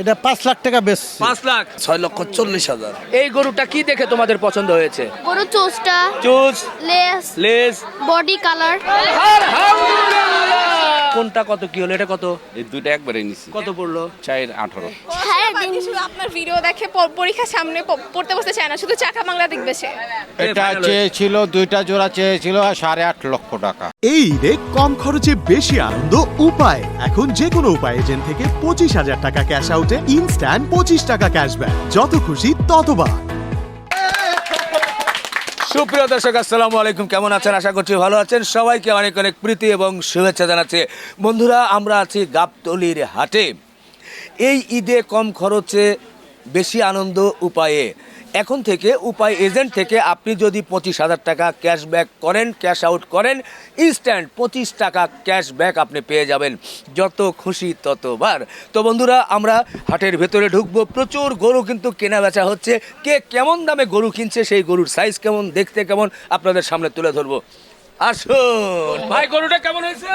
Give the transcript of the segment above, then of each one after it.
এটা পাঁচ লাখ টাকা বেশ। পাঁচ লাখ। ছয় লক্ষ চল্লিশ হাজার। এই গরুটা কি দেখে তোমাদের পছন্দ হয়েছে? গরু চুজটা choose less less. Body colour. কোনটা কত কি হলো এটা কত? এই দুইটা একবারে নিছি। কত পড়ল? চার আঠারো। হ্যাঁ বাকি শুধু আপনার ভিডিও দেখে প- পরীক্ষার সামনে প- পড়তে বসতে চায় না শুধু চাকা বাংলা দেখবে সে। এটা চেয়েছিল দুইটা জোড়া চেয়েছিল সাড়ে আট লক্ষ টাকা। এই ঈদে কম খরচে বেশি আনন্দ উপায়। এখন যে কোনো উপায় এজেন্ট থেকে পঁচিশ হাজার টাকা ক্যাশ আউটে ইনস্ট্যান্ট পঁচিশ টাকা ক্যাশব্যাক যত খুশি ততবার সুপ্রিয় দর্শক, আসসালামু আলাইকুম। কেমন আছেন? আশা করছি ভালো আছেন। সবাইকে অনেক অনেক প্রীতি এবং শুভেচ্ছা জানাচ্ছে। বন্ধুরা, আমরা আছি গাবতলির হাটে। এই ঈদে কম খরচে বেশি আনন্দ উপায়ে। এখন থেকে উপায় এজেন্ট থেকে আপনি যদি পঁচিশ হাজার টাকা ক্যাশব্যাক করেন ক্যাশ আউট করেন ইনস্ট্যান্ট পঁচিশ টাকা ক্যাশব্যাক আপনি পেয়ে যাবেন। যত খুশি ততবার। তো বন্ধুরা আমরা হাটের ভেতরে ঢুকবো। প্রচুর গরু কিন্তু কেনা বেচা হচ্ছে। কে কেমন দামে গরু কিনছে সেই গরুর সাইজ কেমন দেখতে কেমন আপনাদের সামনে তুলে ধরবো। আসুন। ভাই গরুটা কেমন হয়েছে?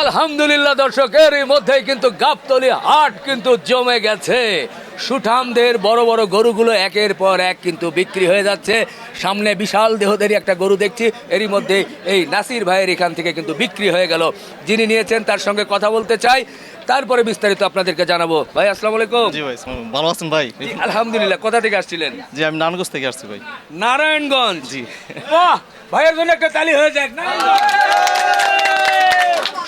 আলহামদুলিল্লাহ দর্শক এরই মধ্যেই কিন্তু গাবতলি হাট কিন্তু জমে গেছে। সুঠামদের বড় বড় গরুগুলো একের পর এক কিন্তু বিক্রি হয়ে যাচ্ছে। সামনে বিশাল দেহদেরই একটা গরু দেখছি এরই মধ্যে এই নাসির ভাইয়ের এখান থেকে কিন্তু বিক্রি হয়ে গেল। যিনি নিয়েছেন তার সঙ্গে কথা বলতে চাই তারপরে বিস্তারিত আপনাদেরকে জানাব। ভাই আসসালামু আলাইকুম। জি ভাই ভালো আছেন ভাই? আলহামদুলিল্লাহ কোথা থেকে আসছিলেন? জি আমি নানগঞ্জ থেকে আসছি ভাই। নারায়ণগঞ্জ? জি। বাহ ভাইয়ের জন্য একটা তালি হয়ে যাক না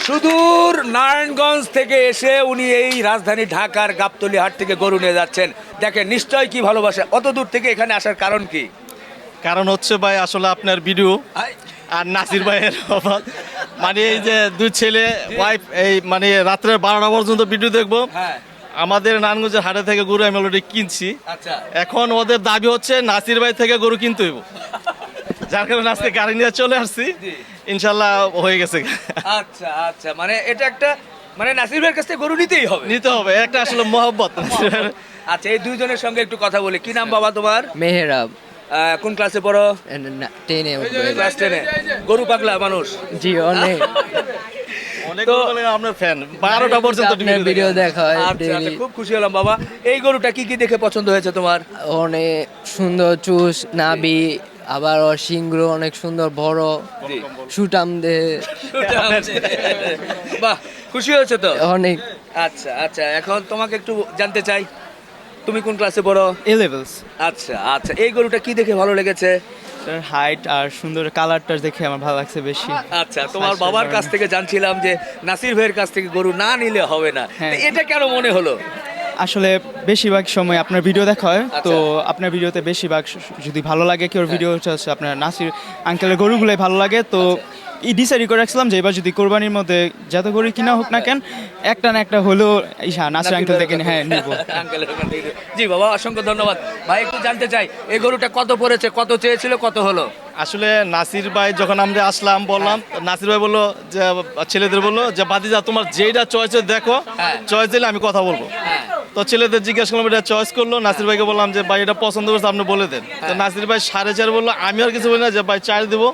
সুদূর নারায়ণগঞ্জ থেকে এসে উনি এই রাজধানী ঢাকার গাবতলি হাট থেকে গরু নিয়ে যাচ্ছেন। দেখেন নিশ্চয় কি ভালোবাসা? অত দূর থেকে এখানে আসার কারণ কি? কারণ হচ্ছে ভাই আসলে আপনার ভিডিও আর নাসির ভাইয়ের অভাব। মানে এই যে দুই ছেলে ওয়াইফ এই মানে রাত্রে বারোটা পর্যন্ত ভিডিও দেখব। হ্যাঁ। আমাদের নানগঞ্জের হাটে থেকে গরু আমি অলরেডি কিনছি। আচ্ছা। এখন ওদের দাবি হচ্ছে নাসির ভাই থেকে গরু কিনতে হইব। যার কারণে আজকে গাড়ি নিয়ে চলে আসছি। ইনশাল্লাহ হয়ে গেছে। আচ্ছা আচ্ছা মানে এটা একটা মানে নাসির ভাইয়ের কাছ থেকে গরু নিতেই হবে। নিতে হবে একটা আসলে মহব্বত। আচ্ছা এই দুইজনের সঙ্গে একটু কথা বলি। কি নাম বাবা তোমার? মেহেরাব। আহ, কোন ক্লাসে পড়ো? টেনে ক্লাস টেনে গরু পাগলা মানুষ। জি অনেক। তো- আপনার ফ্যান বারোটা পর্যন্ত ভিডিও দেখা। হয় আচ্ছা আচ্ছা। খুব খুশি হলাম বাবা। এই গরুটা কি কি দেখে পছন্দ হয়েছে তোমার? অনেক সুন্দর চুষ নাবি আবার ওর সিংগুলো অনেক সুন্দর বড়। সুটাম দে বাহ খুশি হয়েছে তো? অনেক। আচ্ছা আচ্ছা এখন তোমাকে একটু জানতে চাই তুমি কোন ক্লাসে পড়ো? এ লেভেলস আচ্ছা আচ্ছা এই গরুটা কি দেখে ভালো লেগেছে? হাইট আর সুন্দর কালারটা দেখে আমার ভালো লাগছে বেশি। আচ্ছা তোমার বাবার কাছ থেকে জানছিলাম যে নাসির ভাইয়ের কাছ থেকে গরু না নিলে হবে না। হ্যাঁ। এটা কেন মনে হলো? আসলে বেশিরভাগ সময় আপনার ভিডিও দেখা হয় তো আচ্ছা। আপনার ভিডিওতে বেশিরভাগ যদি ভালো লাগে কেউ ভিডিও হচ্ছে হচ্ছে আপনার নাসির আঙ্কেলের গরুগুলোই ভালো লাগে তো ই ডিসাইড করে রাখছিলাম যে এবার যদি কোরবানির মধ্যে যত গরু কিনা হোক না কেন একটা না একটা হলেও ইসা নাসির আঙ্কেল থেকে হ্যাঁ নিব। জি বাবা অসংখ্য ধন্যবাদ। ভাই একটু জানতে চাই এই গরুটা কত পড়েছে কত চেয়েছিল কত হলো? আসলে নাসির ভাই যখন আমরা আসলাম বললাম নাসির ভাই বলল যে ছেলেদের বলল যে বাদিজা তোমার যেইটা চয়েস দেখো হ্যাঁ। চয়েস দিলে আমি কথা বলব। হ্যাঁ। তো ছেলেদের জিজ্ঞেস করলাম এটা চয়েস করল। নাসির ভাইকে বললাম যে ভাই এটা পছন্দ করছে আপনি বলে দেন। হ্যাঁ। তো নাসির ভাই সাড়ে চার বলল আমি আর কিছু বলি না যে ভাই চার দেবো।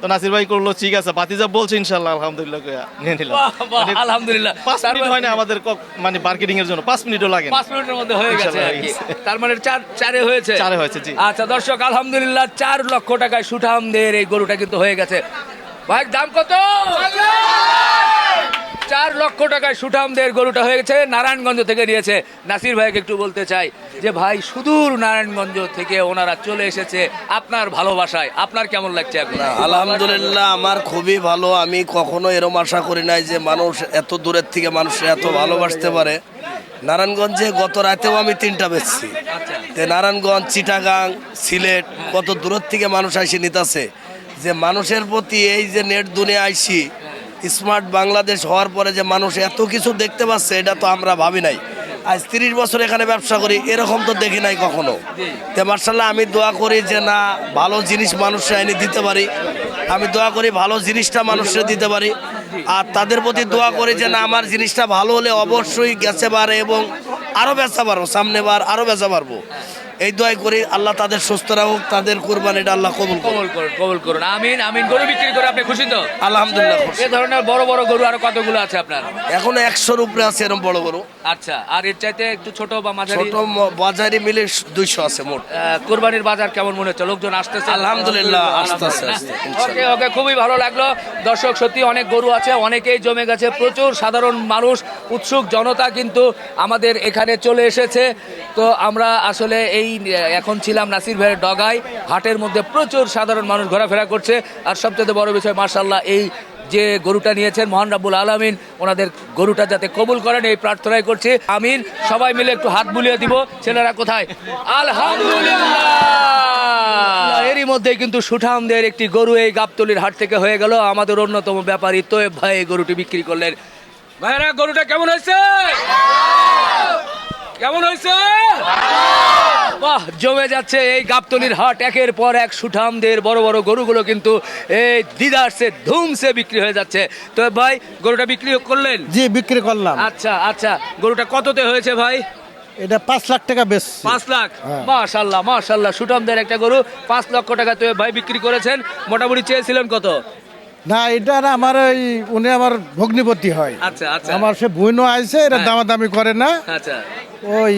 তো নাসির ভাই করল ঠিক আছে। বাতিজা বলছে ইনশাল্লাহ আলহামদুলিল্লাহ নিয়ে নিলাম। বাহ, মানে আলহামদুলিল্লাহ। পাঁচ মিনিট মানে- হয় না আমাদের মানে মার্কেটিং এর জন্য পাঁচ মিনিটও লাগে পাঁচ মিনিটের মধ্যে হয়ে হয়ে গেছে। তার মানে চার চারে হয়েছে। চারে হয়েছে, জি। আচ্ছা দর্শক আলহামদুলিল্লাহ চার লক্ষ টাকায় সুঠামদের এই গরুটা কিন্তু হয়ে গেছে। ভাই দাম কত? চার লক্ষ টাকায় সুঠামদের গরুটা হয়ে গেছে নারায়ণগঞ্জ থেকে নিয়েছে। নাসির ভাইকে একটু বলতে চাই যে ভাই সুদূর নারায়ণগঞ্জ থেকে ওনারা চলে এসেছে আপনার ভালোবাসায়। আপনার কেমন লাগছে এখন? আলহামদুলিল্লাহ আমার খুবই ভালো। আমি কখনো এরম আশা করি নাই যে মানুষ এত দূরের থেকে মানুষ এত ভালোবাসতে পারে। নারায়ণগঞ্জে গত রাতেও আমি তিনটা বেচছি। তে নারায়ণগঞ্জ চিটাগাং সিলেট কত দূরের থেকে মানুষ আইসে নিতেছে। যে মানুষের প্রতি এই যে নেট দুনিয়া আইসি স্মার্ট বাংলাদেশ হওয়ার পরে যে মানুষ এত কিছু দেখতে পাচ্ছে, এটা তো আমরা ভাবি নাই। আজ তিরিশ বছর এখানে ব্যবসা করি, এরকম তো দেখি নাই কখনো। তে মার্শাল্লাহ, আমি দোয়া করি যে না, ভালো জিনিস মানুষরা এনে দিতে পারি। আমি দোয়া করি ভালো জিনিসটা মানুষরা দিতে পারি। আর তাদের প্রতি দোয়া করি যে না, আমার জিনিসটা ভালো হলে অবশ্যই গেছে বাড়ে এবং আরও বেচা পারব, সামনে বার আরও বেচা পারব। এই দোয়াই করে আল্লাহ তাদের সুস্থ রাখুক তাদের কোরবানিটা আল্লাহ কবুল কবল করুন কবল করুন। আমিন আমিন। গরু বিক্রি করে আপনি খুশি তো? আলহামদুলিল্লাহ। এ ধরনের বড় বড় গরু আরও কতগুলো আছে আপনার? এখনও একশোর উপরে আছে এরকম বড় গরু। আচ্ছা আর এর চাইতে একটু ছোট বা মাঝারি? ছোট বাজারে মিলে দুইশো আছে মোট। কোরবানির বাজার কেমন মনে হচ্ছে? লোকজন আসতেছে? আলহামদুলিল্লাহ, আসতে আসতে আসতে, ওকে ওকে খুবই ভালো লাগল। দর্শক সত্যি অনেক গরু আছে অনেকেই জমে গেছে। প্রচুর সাধারণ মানুষ উৎসুক জনতা কিন্তু আমাদের এখানে চলে এসেছে। তো আমরা আসলে এই এখন ছিলাম নাসির ভাইয়ের ডগায়। হাটের মধ্যে প্রচুর সাধারণ মানুষ ঘোরাফেরা করছে। আর সবচেয়ে বড় বিষয় মার্শাল্লাহ এই যে গরুটা নিয়েছেন মহান রাব্বুল আলামিন, ওনাদের গরুটা যাতে কবুল করেন, এই প্রার্থনাই করছি। আমিন, সবাই মিলে একটু হাত বুলিয়ে দিব। ছেলেরা কোথায়? আলহামদুলিল্লাহ! এরই মধ্যে কিন্তু সুঠামদের একটি গরু এই গাবতলির হাট থেকে হয়ে গেল। আমাদের অন্যতম ব্যাপারী তোয়েব ভাই এই গরুটি বিক্রি করলেন। ভাইরা, গরুটা কেমন হয়েছে? কেমন হয়েছে? বাহ জমে যাচ্ছে এই গাবতলির হাট। একের পর এক সুঠামদের বড় বড় গরুগুলো কিন্তু এই দিদারসে ধুমসে বিক্রি হয়ে যাচ্ছে। তো ভাই গরুটা বিক্রি করলেন? জি বিক্রি করলাম। আচ্ছা আচ্ছা গরুটা কততে হয়েছে ভাই? এটা পাঁচ লাখ টাকা বেশ। পাঁচ লাখ? মাশাল্লাহ মাশাল্লাহ সুঠামদের একটা গরু। পাঁচ লক্ষ টাকা তো ভাই বিক্রি করেছেন। মোটামুটি চেয়েছিলেন কত? না এটা না আমার ওই উনি আমার ভগ্নিপতি হয়। আচ্ছা আচ্ছা। আমার সে বইনও আইছে এটা হ্যাঁ। দামাদামি করে না। আচ্ছা। ওই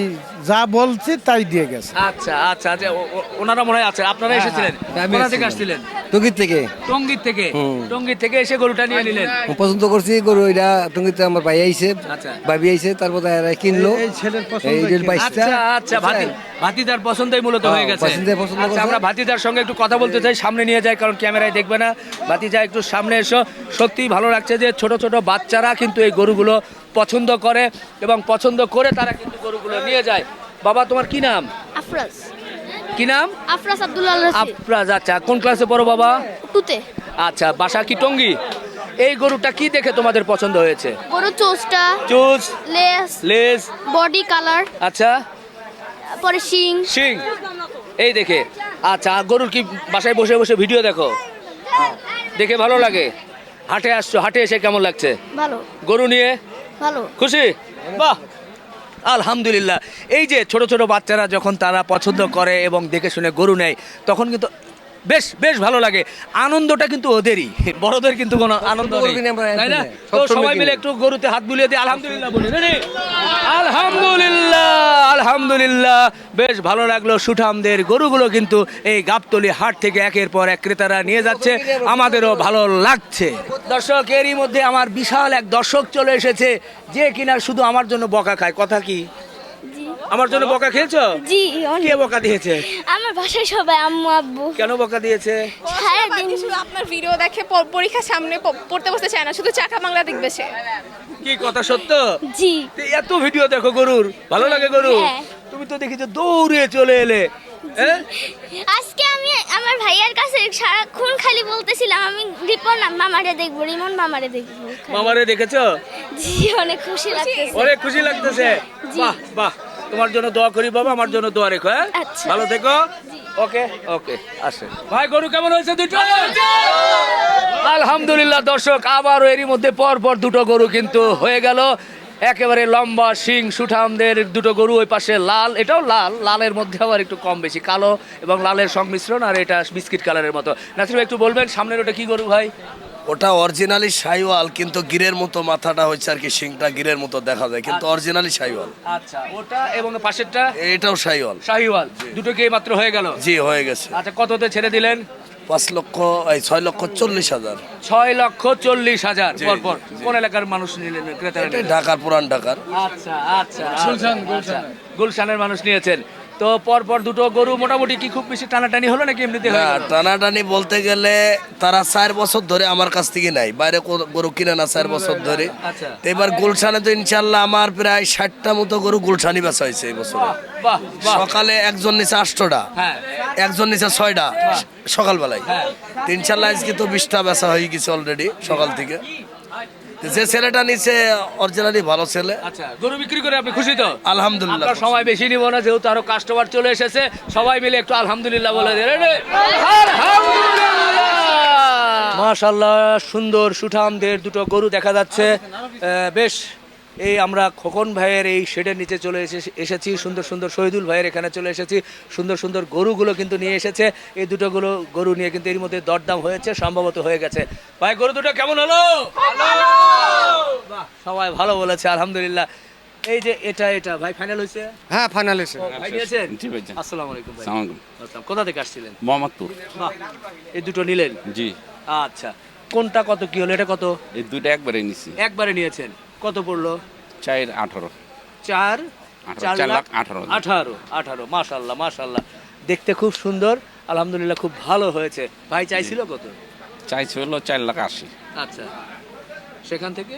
যা বলছি তাই দিয়ে গেছে। আচ্ছা আচ্ছা আচ্ছা ওনারা মনে হয় আছে। আপনারা এসেছিলেন? কোথা থেকে আসছিলেন? টঙ্গির থেকে। টঙ্গির থেকে? টঙ্গির থেকে এসে গরুটা নিয়ে নিলেন? পছন্দ করছি গরু এটা টঙ্গিতে আমার ভাই আইছে। আচ্ছা। ভাবি আইছে তারপর এরা কিনলো। এই ছেলের পছন্দ যে আচ্ছা আচ্ছা ভাতি ভাতিদার পছন্দই মূলত হয়ে গেছে। পছন্দে পছন্দ আচ্ছা আমরা ভাতিদার সঙ্গে একটু কথা বলতে চাই সামনে নিয়ে যাই কারণ ক্যামেরায় দেখবে না। ভাতিজা একটু সামনে এসো। সত্যিই ভালো লাগছে যে ছোট ছোট বাচ্চারা কিন্তু এই গরুগুলো পছন্দ করে এবং পছন্দ করে তারা কিন্তু গরুগুলো নিয়ে যায়। বাবা তোমার কি নাম? আফরাজ। কি নাম? আফরাজ আব্দুল্লাহ আফরাজ আচ্ছা কোন ক্লাসে পড়ো বাবা? টুতে আচ্ছা বাসা কি টঙ্গি? এই গরুটা কি দেখে তোমাদের পছন্দ হয়েছে? গরু চোস্টা চুজ লেস লেজ বডি কালার আচ্ছা। পরে শিং। সিং এই দেখে। আচ্ছা গরুর কি বাসায় বসে বসে ভিডিও দেখো? দেখে ভালো লাগে। হাটে আসছো হাটে এসে কেমন লাগছে? ভালো। গরু নিয়ে? ভালো। খুশি? বাহ! আলহামদুলিল্লাহ। এই যে ছোট ছোট বাচ্চারা যখন তারা পছন্দ করে এবং দেখে শুনে গরু নেয়, তখন কিন্তু বেশ বেশ ভালো লাগে। আনন্দটা কিন্তু ওদেরই। বড়দের কিন্তু কোনো আনন্দ নেই। তাই না? তো সবাই মিলে একটু গরুতে হাত বুলিয়ে দিয়ে আলহামদুলিল্লাহ বলি। আলহামদুলিল্লাহ আলহামদুলিল্লাহ। বেশ ভালো লাগল সুঠামদের গরুগুলো কিন্তু এই গাবতলি হাট থেকে একের পর এক ক্রেতারা নিয়ে যাচ্ছে। আমাদেরও ভালো লাগছে। দর্শক এরই মধ্যে আমার বিশাল এক দর্শক চলে এসেছে। যে কিনা শুধু আমার জন্য বকা খায়। কথা কি? আমার জন্য বকা খেয়েছো? জি কে বকা দিয়েছে? আমার বাসায় সবাই আম্মু আব্বু। কেন বকা দিয়েছে? সারাদিন শুধু আপনার ভিডিও দেখে প- পরীক্ষার সামনে প- পড়তে বসতে চায় না শুধু চাকা বাংলা দেখবে সে। কি কথা সত্য? জি। তো এত ভিডিও দেখো গরুর। ভালো লাগে গরু হ্যাঁ। তুমি তো দেখেছ দৌড়ে চলে এলে। হ্যাঁ? আজকে আমি আমার ভাইয়ার কাছে সারাক্ষণ খালি বলতেছিলাম আমি রিপন মামারে দেখব রিমন মামারে দেখব মামারে দেখেছ? জি অনেক খুশি লাগতেছে। অনেক খুশি লাগতেছে। বাহ বাহ। তোমার জন্য দোয়া করি বাবা আমার জন্য দোয়া রেখো হ্যাঁ? আচ্ছা। ভালো থেকো। ওকে ওকে আসে ভাই গরু কেমন হয়েছে দুটো? আলহামদুলিল্লাহ দর্শক আবারও এরই মধ্যে পর পর দুটো গরু কিন্তু হয়ে গেল। একেবারে লম্বা শিং সুঠামদের দুটো গরু ওই পাশে লাল এটাও লাল লালের মধ্যে আবার একটু কম বেশি কালো এবং লালের সংমিশ্রণ আর এটা বিস্কিট কালারের মতো। নাসির ভাই একটু বলবেন সামনের ওটা কি গরু ভাই? ওটা অরিজিনালি সাইওয়াল কিন্তু গিরের মতো মাথাটা হচ্ছে আর কি শিংটা গিরের মতো দেখা যায় কিন্তু অরিজিনালি সাইওয়াল আচ্ছা ওটা এবং পাশেরটা? এটাও সাইওয়াল শাহিওয়াল দুটো কি মাত্র হয়ে গেল? জি হয়ে গেছে। আচ্ছা কততে ছেড়ে দিলেন? পাঁচ লক্ষ এই ছয় লক্ষ চল্লিশ হাজার। ছয় লক্ষ চল্লিশ হাজার পরপর কোন এলাকার মানুষ নিলেন ক্রেতারা এটাই ঢাকার পুরান ঢাকার। আচ্ছা আচ্ছা গুলশান গুলশান। গুলশানের মানুষ নিয়েছেন। তো পরপর দুটো গরু মোটামুটি কি খুব বেশি টানাটানি হলো নাকি এমনিতে হয়ে না? টানাটানি বলতে গেলে তারা চার বছর ধরে আমার কাছ থেকে নাই। বাইরে গরু কিনে না চার বছর ধরে। আচ্ছা। তো এবার গুলশানে তো ইনশাল্লাহ আমার প্রায় ষাটটা মতো গরু গুলশানি বেচা হয়েছে এই বছর। বাহ বাহ সকালে একজন নিচে আটশোটা হ্যাঁ। একজন নিচে ছয়টা সকালবেলায়। হ্যাঁ। ইনশাল্লাহ আজকে তো বিশটা বেচা হয়ে গেছে অলরেডি সকাল থেকে। যে ছেলেটা নিচে অরিজিনালি ভালো ছেলে। আচ্ছা গরু বিক্রি করে আপনি খুশি তো? আলহামদুলিল্লাহ আপনার সময় বেশি নিব না যেহেতু আরও কাস্টমার চলে এসেছে সবাই মিলে একটু আলহামদুলিল্লাহ বলে দিয়ে মাশাল্লাহ সুন্দর সুঠামদের দুটো গরু দেখা যাচ্ছে। আহ, বেশ এই আমরা খোকন ভাইয়ের এই শেডের নিচে চলে এসে এসেছি সুন্দর সুন্দর শহীদুল ভাইয়ের এখানে চলে এসেছি সুন্দর সুন্দর গরুগুলো কিন্তু নিয়ে এসেছে। এই দুটোগুলো গরু নিয়ে কিন্তু এর মধ্যে দরদাম হয়েছে সম্ভবত হয়ে গেছে। ভাই গরু দুটো কেমন হলো? বাহ, সবাই ভালো বলেছে আলহামদুলিল্লাহ। এই যে এটা এটা ভাই ফাইনাল হয়েছে? হ্যাঁ ফাইনাল ও, ভাই নিয়েছেন? জি ভাইজান আসসালামু আলাইকুম ভাই। সালাম আলাইকুম। কোথা থেকে আসছিলেন? মোহাম্মদপুর। এই দুটো নিলেন? জি। আচ্ছা কোনটা কত কি হলো এটা কত? এই দুটো একবারে নিছি। একবারে নিয়েছেন? কত পড়ল? চার আঠারো। চার আঠারো, চার লাখ আঠারো আঠারো আঠারো মাশাল্লাহ মাশাল্লাহ দেখতে খুব সুন্দর আলহামদুলিল্লাহ খুব ভালো হয়েছে। ভাই চাইছিল কত? চাইছে হলো চার লাখ আশি। আচ্ছা। সেখান থেকে?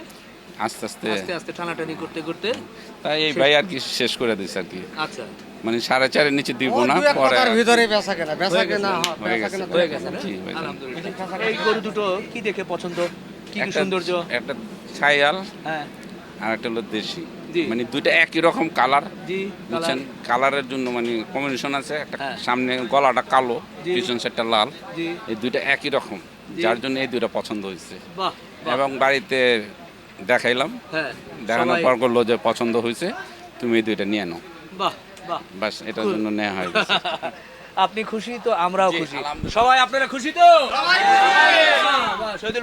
আস্তে আস্তে। আস্তে আস্তে টানাটানি করতে করতে? তাই এই ভাই আর কি শেষ করে দিছে আর কি। আচ্ছা। মানে সাড়ে চারের নিচে দিব না পরে ভিতরে বেচা কেনা বেচা কেনা হয়ে গেছে হয়ে গেছে না? জি ভাইজান। আলহামদুলিল্লাহ এই গরু দুটো কি দেখে পছন্দ? কি কি সৌন্দর্য? একটা ছায়াল হ্যাঁ। আর একটা হলো দেশি। মানে দুইটা একই রকম কালার বুঝছেন? কালারের জন্য মানে কম্বিনেশন আছে। একটা হ্যাঁ। সামনে গলাটা কালো পিছন সাইডটা লাল। এই দুইটা একই রকম। যার জন্য এই দুইটা পছন্দ হয়েছে। এবং বাড়িতে দেখাইলাম। হ্যাঁ দেখানোর পর করল যে পছন্দ হয়েছে তুমি এই দুইটা নিয়ে নাও। বাহ বাহ। বাস এটার জন্য নেওয়া হয় আপনি খুশি তো আমরাও খুশি। সবাই আপনারা খুশি তো?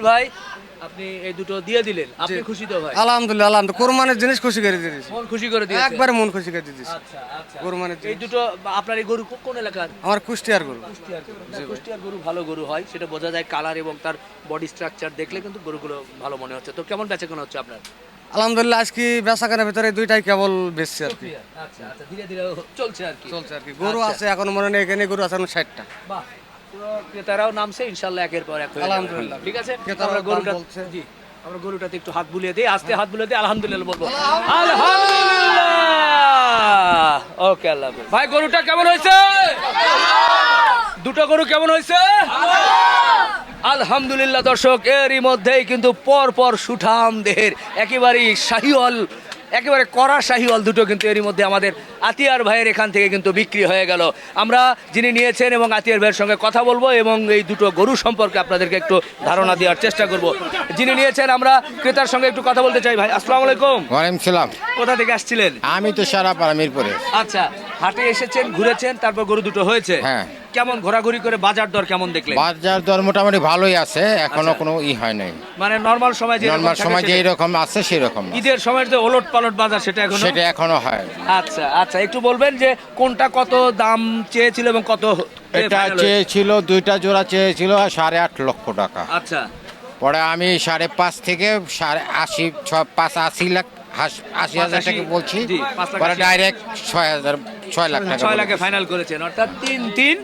ভাই আপনি এই দুটো দিয়ে দিলেন আপনি খুশি তো ভাই আলহামদুলিল্লাহ আলহামদুলিল্লাহ। কোরবানির জিনিস খুশি করে দিয়েছি। মন খুশি করে দিয়েছে? একবারে মন খুশি করে দিয়েছি। আচ্ছা আচ্ছা। কোরবানির এই দুটো আপনার এই গরু কোন এলাকার? আমার কুষ্টিয়ার গরু। কুষ্টিয়ার গরু। কুষ্টিয়ার গরু ভালো গরু হয় সেটা বোঝা যায় কালার এবং তার বডি স্ট্রাকচার দেখলে কিন্তু গরুগুলো ভালো মনে হচ্ছে। তো কেমন বেচে কেন হচ্ছে আপনার? আলহামদুলিল্লাহ আজকে বেচা কেনার ভিতরে দুইটাই কেবল বেচছি আর কি। আচ্ছা আচ্ছা ধীরে ধীরে চলছে আর কি। চলছে আর কি। গরু আছে এখন মনে নেই এখানে গরু আছে এখন ষাটটা। বাহ ক্রেতারাও নামছে ইনশাল্লাহ একের পর এক আলহামদুলিল্লাহ। ঠিক আছে? আমরা গরুটা। জি আমরা গরুটাতে একটু হাত বুলিয়ে দিই আস্তে হাত বুলিয়ে দিই আলহামদুলিল্লাহ বলব। আলহামদুলিল্লাহ! ওকে আল্লাহ ভাই গরুটা কেমন হয়েছে? দুটো গরু কেমন হয়েছে? আলহামদুলিল্লাহ দর্শক এরই মধ্যেই কিন্তু পর পর সুঠাম দেহের একেবারেই শাহিওয়াল একেবারে কড়া শাহিওয়াল দুটো কিন্তু এরই মধ্যে আমাদের আতিয়ার ভাইয়ের এখান থেকে কিন্তু বিক্রি হয়ে গেল। আমরা যিনি নিয়েছেন এবং আতিয়ার ভাইয়ের সঙ্গে কথা বলব এবং এই দুটো গরু সম্পর্কে আপনাদেরকে একটু ধারণা দেওয়ার চেষ্টা করব। যিনি নিয়েছেন আমরা ক্রেতার সঙ্গে একটু কথা বলতে চাই ভাই। আসসালামু আলাইকুম। ওয়ালাইকুম সালাম। কোথা থেকে আসছিলেন? আমি তো সারা পাড়া মিরপুরে। আচ্ছা হাটে এসেছেন ঘুরেছেন তারপর গরু দুটো হয়েছে। হ্যাঁ। কেমন ঘোরাঘুরি করে বাজার দর কেমন দেখলেন? বাজার দর মোটামুটি ভালোই আছে এখনও কোনো ই হয় নাই। মানে নর্মাল সময় যে নর্মাল সময় যে রকম আছে সেই রকম ঈদের সময় যে ওলট পালট বাজার সেটা এখন? সেটা এখনও হয় আচ্ছা আচ্ছা একটু বলবেন যে কোনটা কত দাম চেয়েছিল এবং কত এটা চেয়েছিল দুইটা জোড়া চেয়েছিল সাড়ে আট লক্ষ টাকা। আচ্ছা। পরে আমি সাড়ে পাঁচ থেকে সাড়ে আশি ছ পাঁচ আশি লাখ আশি হাজার টাকা বলছি। পরে ডাইরেক্ট ছয় হাজার ছয় লাখ টাকা ছয় লাখে। ফাইনাল করেছেন অর্থাৎ তিন তিন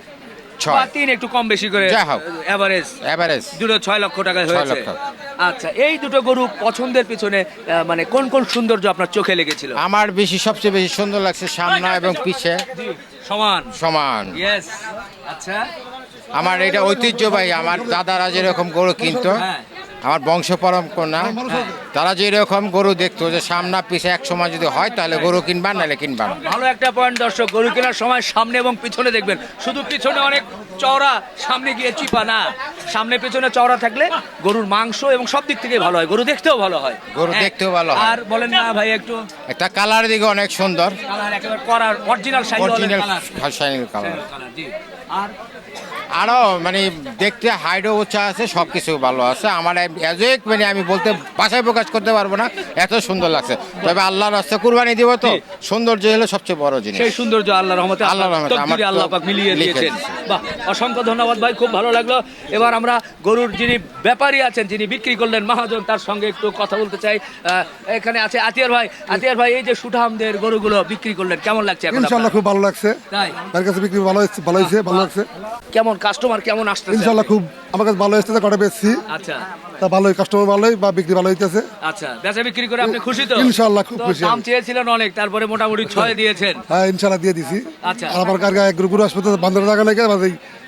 ছয়। বা তিন একটু কম বেশি করে যা হোক। এভারেজ এভারেজ দুটো ছয় লক্ষ টাকা হয়েছে। আচ্ছা এই দুটো গরু পছন্দের পিছনে মানে কোন কোন সৌন্দর্য আপনার চোখে লেগেছিল আমার বেশি সবচেয়ে বেশি সুন্দর লাগছে সামনা এবং পিছে সমান সমান ইয়েস আচ্ছা আমার এটা ঐতিহ্যবাহী আমার দাদারা যেরকম গরু কিনতো হ্যাঁ। আমার বংশ পরম্পরা তারা যে যেরকম গরু দেখতো যে সামনা পিছে এক সময় যদি হয় তাহলে গরু কিনবা নাহলে কিনবা ভালো একটা পয়েন্ট দর্শক গরু কেনার সময় সামনে এবং পিছনে দেখবেন। শুধু পিছনে অনেক চওড়া সামনে গিয়ে চিপা না। সামনে পিছনে চওড়া থাকলে গরুর মাংস এবং সব দিক থেকে ভালো হয়। গরু দেখতেও ভালো হয়। গরু হ্যাঁ। দেখতেও ভালো হয়। আর বলেন না ভাই একটু। একটা কালার দিকে অনেক সুন্দর। কালার একেবারে করার অরিজিনাল সাইকেল অরিজিনাল কালার জি। আর আরও মানে দেখতে হাইটও উঁচা আছে সব কিছু ভালো আছে। আমার এজ মানে আমি বলতে ভাষায় প্রকাশ করতে পারব না এত সুন্দর লাগছে। তবে আল্লাহর রাস্তা কুরবানি দিব তো সৌন্দর্য হলো সবচেয়ে বড় জিনিস। সেই সৌন্দর্য আল্লাহর রহমতে আল্লাহর রহমতে, আমার আল্লাহ পাক মিলিয়ে দিয়েছেন। বাহ অসংখ্য ধন্যবাদ ভাই খুব ভালো লাগল। এবার আমরা গরুর যিনি ব্যাপারী আছেন যিনি বিক্রি করলেন মহাজন তার সঙ্গে একটু কথা বলতে চাই। আহ, এখানে আছে আতিয়ার ভাই। আতিয়ার ভাই এই যে সুঠামদের গরুগুলো বিক্রি করলেন কেমন লাগছে এখন ইনশাল্লাহ আপনার? খুব ভালো লাগছে। তাই? তার কাছে বিক্রি ভালো হয়েছে ভালো হয়েছে ভালো লাগছে। কেমন কাস্টমার কেমন আসতেছে ইনশাল্লাহ খুব আমার কাছে ভালো কটা বেচছি। আচ্ছা। তা ভালোই কাস্টমার ভালোই বা বিক্রি ভালো হইতেছে। আচ্ছা বেচা বিক্রি করে আপনি খুশি তো? ইনশাআল্লাহ, খুব খুশি দাম চেয়েছিলেন অনেক তারপরে মোটামুটি ছয় দিয়েছেন। হ্যাঁ ইনশাল্লাহ দিয়ে দিছি। আচ্ছা। আর আমার কার গায়ে গুরু হাসপাতাল বান্দর জায়গা লেগে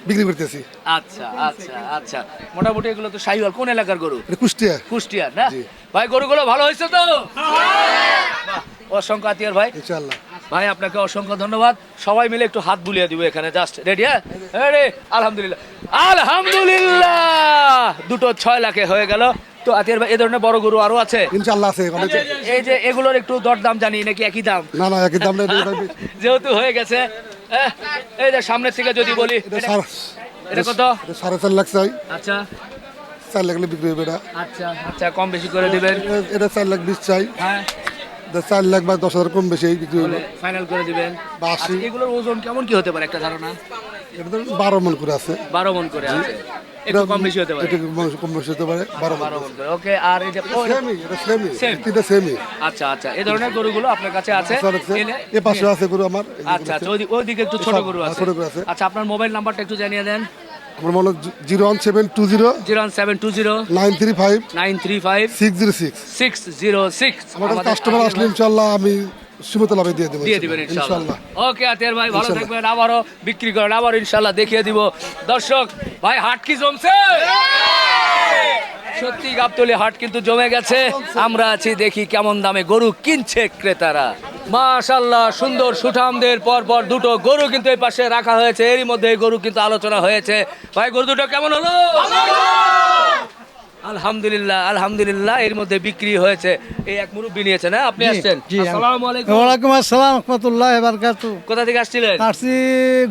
বিক্রি করতেছি। আচ্ছা আচ্ছা আচ্ছা। মোটামুটি এগুলো তো শাহিওয়াল কোন এলাকার গরু? কুষ্টিয়া। কুষ্টিয়ার না? ভাই গরুগুলো ভালো হয়েছে তো? বাহ, অসংখ্য আতিয়ার ভাই। ইনশাল্লাহ ভাই আপনাকে অসংখ্য ধন্যবাদ। সবাই মিলে একটু হাত বুলিয়ে দিব এখানে। জাস্ট রেডি হ্যাঁ? রে আলহামদুলিল্লাহ। আলহামদুলিল্লাহ! দুটো ছয় লাখে হয়ে গেল। তো আতিয়ার ভাই এ ধরনের বড় গরু আরও আছে? ইনশাল্লাহ আছে এই যে এগুলোর একটু দরদাম জানি নাকি একই দাম? না না একই দাম যেহেতু হয়ে গেছে এহ, এই যে সামনের থেকে যদি বলি এটা কত? এটা সাড়ে চার লাখ চাই। আচ্ছা। চার লাখ বিক্রি হবে এটা। আচ্ছা আচ্ছা কম বেশি করে দিবেন। এটা- চার লাখ বিশ চাই। হ্যাঁ। চার লাখ বা দশ হাজার কম বেশি বিক্রি হবে ফাইনাল করে দিবেন। আচ্ছা, এগুলোর ওজন কেমন কি হতে পারে একটা ধারণা? এটা তো বারো মন করে আছে। বারো মন করে আছে। একটু কম বেশি হতে পারে। এটা কম বেশি হতে পারে বারো মন বারো মন করে ওকে আর এই যে ও, সেমি এটা সেমি Same. তিনটা সেমি আচ্ছা আচ্ছা এই ধরনের গরুগুলো আপনার কাছে আছে? এলে- এ পাশে আছে গরু আমার আচ্ছা আচ্ছা ওই দিকে- ওইদিকে একটু ছোট গরু হ্যাঁ, আছে। ছোট গরু আছে। আচ্ছা আপনার মোবাইল নাম্বারটা একটু জানিয়ে দেন। আমার মনে zero one seven two zero zero seven two zero nine three five nine three five six zero six. Six zero six. আমার কাস্টমার আসলে ইনশাল্লাহ আমি সীমিত লাভে দিয়ে দেবো দিয়ে দিবেন ইনশাল্লাহ ওকে আতের ভাই ভালো। থাকবেন। আবারও বিক্রি করেন আবার ইনশাল্লাহ দেখিয়ে দিব। দর্শক ভাই হাট কি জমছে? সত্যি গাবতলি হাট কিন্তু জমে গেছে। আমরা আছি দেখি কেমন দামে গরু কিনছে ক্রেতারা। মাশাল্লাহ সুন্দর সুঠামদের পর পর দুটো গরু কিন্তু এই পাশে রাখা হয়েছে। এরই মধ্যে এই গরু কিন্তু আলোচনা হয়েছে। ভাই গরু দুটো কেমন হলো? আলহামদুলিল্লাহ আলহামদুলিল্লাহ এর মধ্যে বিক্রি হয়েছে। এই এক মুরব্বী নিয়েছেন হ্যাঁ? আপনি আসছেন? আসসালামু আলাইকুম। ওয়ালাইকুম আসসালাম রহমতুল্লাহ বারকাতু কোথা থেকে আসছিলেন? আসছি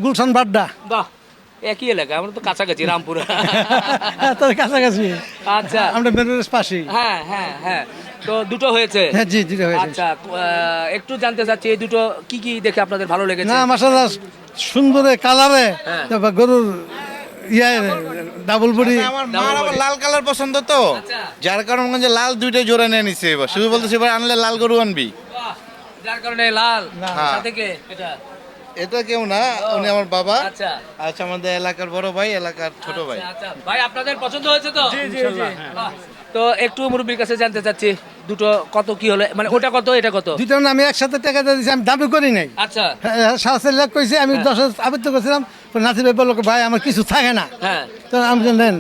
গুলশান বাড্ডা। বাহ একই এলাকা আমরা তো কাছাকাছি রামপুর। তোর কাছাকাছি। আচ্ছা। আমরা মেরুরের পাশে হ্যাঁ হ্যাঁ হ্যাঁ। তো দুটো হয়েছে? হ্যাঁ জি জি হয়েছে। আচ্ছা একটু জানতে চাচ্ছি এই দুটো কি কি দেখে আপনাদের ভালো লেগেছে? না মাসাল্লাহ সুন্দরে কালারে হ্যাঁ। তারপর গরুর ইয়ে ডাবল বডি। আমার মার আবার লাল কালার পছন্দ তো। যার কারণে যে লাল জোড়া নিয়ে নিছে এবার। শুধু বলতেছে এবার আনলে লাল গরু আনবি। যার কারণে লাল হ্যাঁ। সাথে কে? এটা। এটা কেউ না উনি আমার বাবা। আচ্ছা। আচ্ছা আমাদের এলাকার বড় ভাই এলাকার ছোট ভাই। আচ্ছা। ভাই আপনাদের পছন্দ হয়েছে তো? বাহ, তো একটু মুরব্বীর কাছে জানতে চাচ্ছি দুটো কত কি হলো? মানে ওটা কত এটা কত? দুইটা না আমি একসাথে টাকা দিয়ে দিয়েছি আমি দাবি করি নাই। আচ্ছা। হ্যাঁ, সাড়ে চার লাখ কইছে আমি দশ হাজার আবদ্ধ করছিলাম নাসির ভাই বলল ভাই আমার কিছু থাকে না। হ্যাঁ। তো আমি নেন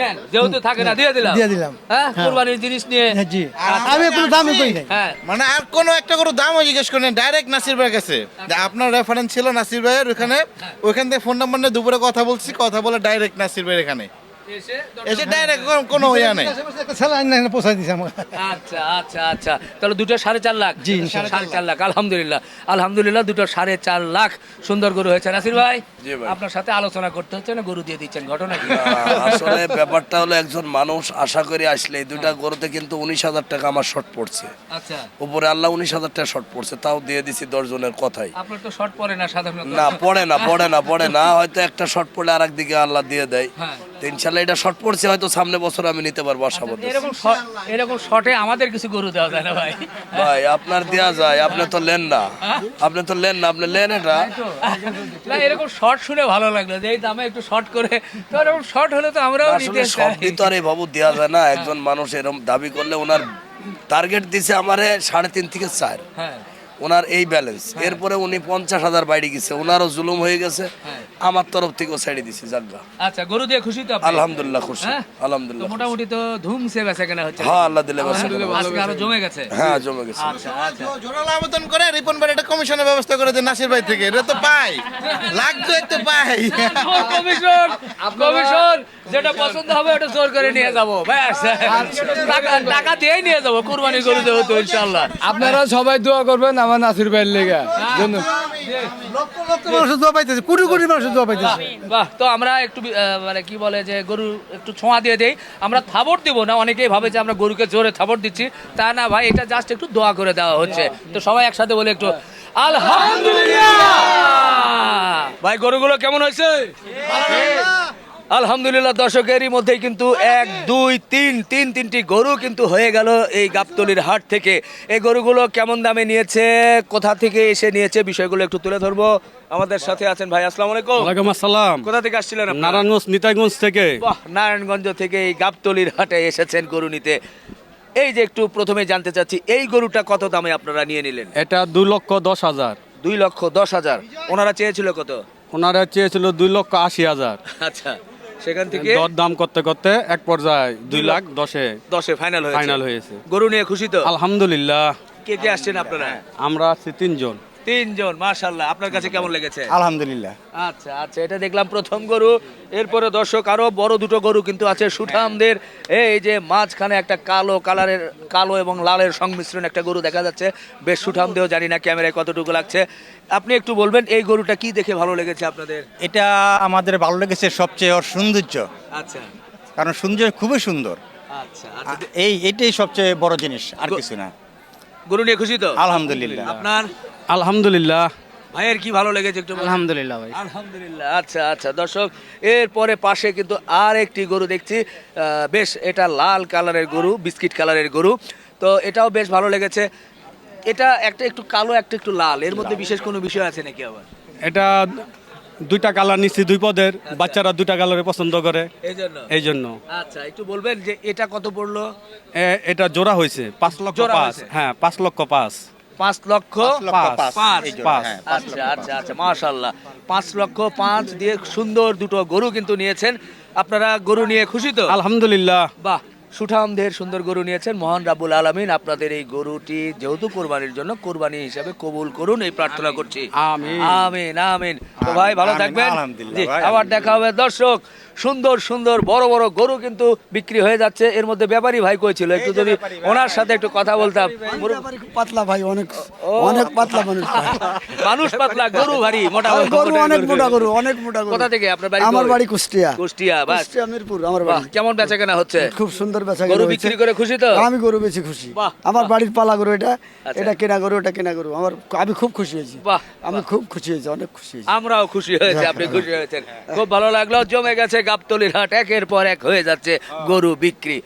নেন যেহেতু থাকে না দিয়ে দিলাম। দিয়ে দিলাম। হ্যাঁ কোরবানির জিনিস নিয়ে হ্যাঁ, জি। আমি কোনো দামই করি নাই। হ্যাঁ। মানে আর কোনো একটা গরু দামও জিজ্ঞেস করেন ডাইরেক্ট নাসির ভাইয়ের কাছে। যে আপনার রেফারেন্স ছিল নাসির ভাইয়ের ওখানে ওইখান থেকে ফোন নাম্বার নিয়ে দুপুরে কথা বলছি কথা বলে ডাইরেক্ট নাসির ভাইয়ের এখানে। এসে এসে ডাইরেক্ট কোনো ইয়া নেই। একটা ছেলে পোষাই দিছে আমাকে। আচ্ছা আচ্ছা আচ্ছা। তাহলে দুটো সাড়ে চার লাখ? জি, সাড়ে চার লাখ আলহামদুলিল্লাহ। আলহামদুলিল্লাহ দুটো সাড়ে চার লাখ সুন্দর গরু হয়েছে। নাসির ভাই? আপনার সাথে আলোচনা করতে হচ্ছে না গরু দিয়ে দিচ্ছেন ঘটনা কি? আসলে ব্যাপারটা হলো একজন মানুষ আশা করে আসলে দুইটা গরুতে কিন্তু উনিশ হাজার টাকা আমার শর্ট পড়ছে। আচ্ছা। উপরে আল্লাহ উনিশ হাজার টাকা শর্ট পড়ছে তাও দিয়ে দিছি দশ জনের কথাই। আপনার তো শর্ট পড়ে না সাধারণত। না পড়ে না পড়ে না পড়ে না হয়তো একটা শর্ট পড়লে আর দিকে আল্লাহ দিয়ে দেয়। হ্যাঁ। তো ইনশাল্লাহ এটা শর্ট পড়ছে হয়তো সামনে বছর আমি নিতে পারব আশা করতেছি। এরকম এরকম শর্টে আমাদের কিছু গরু দেওয়া যায় না ভাই? ভাই আপনার দেয়া যায় আপনি তো লেন না। আপনি তো লেন না আপনি লেন এটা। না এরকম শর্ট শুনে ভালো লাগল যে এই দামে একটু শর্ট করে তো এরকম শর্ট হলে তো আমরাও নিতে চাই। তো আর বাবু দেওয়া যায় না একজন মানুষ এরকম দাবি করলে ওনার টার্গেট দিছে আমারে সাড়ে তিন থেকে চার। হ্যাঁ। ওনার এই ব্যালেন্স এরপরে উনি পঞ্চাশ হাজার বাইরে গেছে ওনারও জুলুম হয়ে গেছে আমার তরফ থেকেও ছেড়ে দিছি জানবা আচ্ছা গরু দিয়ে খুশি তো আলহামদুলিল্লাহ খুশি হ্যাঁ? আলহামদুলিল্লাহ মোটামুটি তো ধুমসে বেচা কেনা হচ্ছে। হ্যাঁ আল্লাহ দিলে বেঁচে। আজকে আরও জমে গেছে? হ্যাঁ জমে গেছে। আচ্ছা আচ্ছা। জোরালো আবেদন করে রিপন ভাই একটা কমিশনের ব্যবস্থা করে দেন নাসির ভাই থেকে। এটা তো পাই। লাখ দুয়েক তো পাই। কমিশন কমিশন যেটা পছন্দ হবে ওটা জোর করে নিয়ে যাব। ব্যাস। টাকা টাকা দিয়েই নিয়ে যাব কুরবানি করে দেবো তো ইনশাআল্লাহ। আপনারা সবাই দোয়া করবেন আমার নাসির ভাইয়ের লেগা। জন্য লক্ষ লক্ষ মানুষ দোয়া পাইতেছে কোটি কোটি মানুষ দোয়া পাইতেছে। বাহ তো আমরা একটু মানে কি বলে যে গরু একটু ছোঁয়া দিয়ে দেই। আমরা থাবর দিব না অনেকেই ভাবে যে আমরা গরুকে জোরে থাবর দিচ্ছি। তা না ভাই এটা জাস্ট একটু দোয়া করে দেওয়া হচ্ছে। তো সবাই একসাথে বলে একটু আলহামদুলিল্লাহ! ভাই গরুগুলো কেমন হয়েছে? আলহামদুলিল্লাহ দর্শকেরই মধ্যেই কিন্তু এক দুই তিন তিন তিনটি গরু কিন্তু হয়ে গেল এই গাবতলির হাট থেকে। এই গরুগুলো কেমন দামে নিয়েছে কোথা থেকে এসে নিয়েছে বিষয়গুলো একটু তুলে ধরবো। আমাদের সাথে আছেন ভাই আসসালামু আলাইকুম। ওয়ালাইকুম আসসালাম। কোথা থেকে আসছিলেন নারায়ণগঞ্জ নিতাইগঞ্জ থেকে। নারায়ণগঞ্জ থেকে এই গাবতলির হাটে এসেছেন গরু নিতে। এই যে একটু প্রথমে জানতে চাচ্ছি এই গরুটা কত দামে আপনারা নিয়ে নিলেন? এটা দুই লক্ষ দশ হাজার। দুই লক্ষ দশ হাজার। ওনারা চেয়েছিল কত? ওনারা চেয়েছিল দুই লক্ষ আশি হাজার। আচ্ছা। সেখান থেকে দর দাম করতে করতে এক পর্যায়ে দুই লাখ দশে দশে ফাইনাল ফাইনাল হয়েছে। গরু নিয়ে খুশি তো? আলহামদুলিল্লাহ। কে কে আসছেন আপনারা? আমরা আছি তিনজন। তিনজন মাশাল্লাহ আপনার কাছে কেমন লেগেছে? আলহামদুলিল্লাহ। আচ্ছা আচ্ছা এটা দেখলাম প্রথম গরু। এরপরে দর্শক আরও বড় দুটো গরু কিন্তু আছে সুঠামদের। এই যে মাঝখানে একটা কালো কালারের কালো এবং লালের সংমিশ্রণ একটা গরু দেখা যাচ্ছে। বেশ সুঠামদেও জানি না ক্যামেরায় কতটুকু লাগছে। আপনি একটু বলবেন এই গরুটা কি দেখে ভালো লেগেছে আপনাদের? এটা আমাদের ভালো লেগেছে সবচেয়ে ওর সৌন্দর্য। আচ্ছা। কারণ সৌন্দর্য খুবই সুন্দর। আচ্ছা এই এটাই সবচেয়ে বড় জিনিস আর কিছু না। গরু নিয়ে খুশি তো? আলহামদুলিল্লাহ। আপনার? আলহামদুলিল্লাহ। ভাইয়ের কি ভালো লেগেছে একটু আলহামদুলিল্লাহ ভাই। আলহামদুলিল্লাহ আচ্ছা আচ্ছা। দর্শক এরপরে পাশে কিন্তু আর একটি গরু দেখছি। বেশ এটা লাল কালারের গরু বিস্কিট কালারের গরু। তো এটাও বেশ ভালো লেগেছে। এটা একটা একটু কালো একটা একটু লাল। এর মধ্যে বিশেষ কোনো বিষয় আছে নাকি আবার? এটা দুইটা কালার নিচ্ছি দুই পদের। বাচ্চারা দুইটা কালারে পছন্দ করে। এই জন্য। আচ্ছা একটু বলবেন যে এটা কত পড়ল? এটা জোড়া হয়েছে পাঁচ লক্ষ জোড়া পাঁচ। হ্যাঁ পাঁচ লক্ষ পাঁচ। পাঁচ লক্ষ। হ্যাঁ, আচ্ছা আচ্ছা আচ্ছা মাশাল্লাহ পাঁচ লক্ষ পাঁচ দিয়ে সুন্দর দুটো গরু কিন্তু নিয়েছেন। আপনারা গরু নিয়ে খুশি তো? আলহামদুলিল্লাহ। বাহ সুঠামদের সুন্দর গরু নিয়েছেন মহান রাবুল আলামিন। আপনাদের এই গরুটি যেহেতু কোরবানির জন্য কোরবানি হিসাবে কবুল করুন এই প্রার্থনা করছি। আমিন। আমিন আমিন। তো ভাই ভালো থাকবেন। আলহামদুলিল্লাহ জি, ভাই, আবার দেখা হবে। দর্শক সুন্দর সুন্দর বড় বড় গরু কিন্তু বিক্রি হয়ে যাচ্ছে। এর মধ্যে ব্যাপারী ভাই কইছিল একটু যদি ওনার সাথে একটু কথা বলতাম। পাতলা ভাই অনেক অনেক পাতলা মানুষ মানুষ পাতলা গরু ভারী মোটা গরু অনেক মোটা গরু। অনেক মোটা গরু। কোথা থেকে? আপনার বাড়ি আমার বাড়ি কুষ্টিয়া। কুষ্টিয়া বাস কুষ্টিয়া মিরপুর আমার বাহ, বাড়ি কেমন বেচা কেনা হচ্ছে? খুব সুন্দর বেচা গরু বিক্রি করে খুশি তো? আমি গরু বেশি খুশি। বাহ, আমার বাড়ির পালা গরু এটা। আচ্ছা। এটা কেনা গরু এটা কেনা গরু। আমার আমি খুব খুশি হয়েছি। বাহ, আমি খুব খুশি হয়েছি অনেক খুশি হয়েছি। আমরাও খুশি হয়েছে আপনি খুশি হয়েছেন। খুব ভালো লাগল জমে গেছে গাবতলির হাট একের পর এক হয়ে যাচ্ছে গরু বিক্রি।